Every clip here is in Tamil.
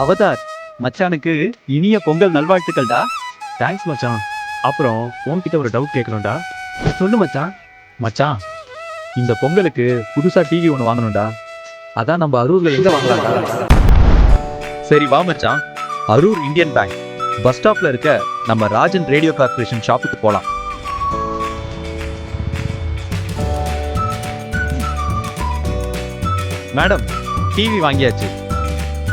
அவதார். மச்சானுக்கு இனிய பொங்கல் நல்வாழ்த்துக்கள்டா. தேங்க்ஸ் மச்சான். அப்புறம் உன்கிட்ட ஒரு டவுட் கேட்கணும்டா. சொல்லு மச்சான். மச்சான் இந்த பொங்கலுக்கு புதுசா டிவி ஒன்று வாங்கணும்டா. அதான் நம்ம அரூர்ல எங்க வாங்கலாம்டா. சரி வா மச்சான். Arur Indian bank. பஸ் ஸ்டாப்ல இருக்க நம்ம ராஜன் ரேடியோ கார்ப்பரேஷன் ஷாப்புக்கு போலாம். மேடம் டிவி வாங்கியாச்சு.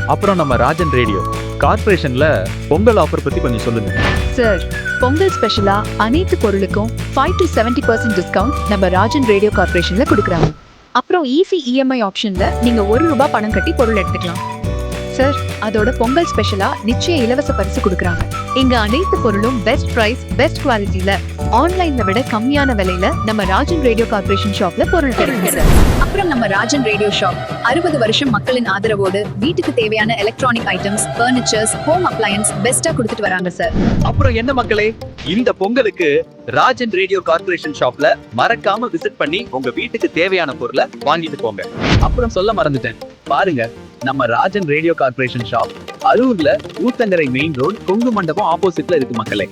அப்புறம் நம்ம ராஜன் ரேடியோ. கார்ப்பரேஷன்ல பொங்கல் ஆஃபர் பத்தி கொஞ்சம் சொல்லுங்க. சார் பொங்கல் ஸ்பெஷலா அனைத்து பொருளுக்கும் five to seventy percent discount நம்ம ராஜன் ரேடியோ கார்ப்பரேஷன்ல கொடுக்குறாங்க. அப்புறம் ஈஸி இஎம்ஐ ஆப்ஷன்ல நீங்க ஒரு ரூபாய் பணம் கட்டி பொருள் எடுத்துக்கலாம். சார். அதோட பொங்கல் ஸ்பெஷலா நிச்சய இலவச பரிசு கொடுக்குறாங்க. இங்க அனைத்து பொருளும் பெஸ்ட் பிரைஸ் பெஸ்ட் குவாலிட்டியில ஆன்லைன்ல விட கம்மியான விலையில நம்ம ராஜன் ரேடியோ கார்பரேஷன் ஷாப்ல பொருள் கிடைக்கும் சார். அப்புறம் நம்ம ராஜன் ரேடியோ ஷாப். அறுபது வருஷம் மக்களின் ஆதரவோடு வீட்டுக்கு தேவையான electronic items furnitures home appliances பெஸ்டா கொடுத்துட்டு வராங்க சார். அப்புறம் என்ன மக்களே? இந்த பொங்கலுக்கு ராஜன் ரேடியோ கார்பரேஷன் ஷாப்ல மறக்காம விசிட் பண்ணி உங்க வீட்டுக்கு தேவையான பொருளை வாங்கிட்டு போங்க. அப்புறம் சொல்ல மறந்துட்டேன். பாருங்க. நம்ம ராஜன் ரேடியோ கார்பரேஷன் ஷாப் அரூர்ல ஊத்தங்கரை மெயின் ரோடு கொங்கு மண்டபம் ஆப்போசிட்ல இருக்கு மக்களே.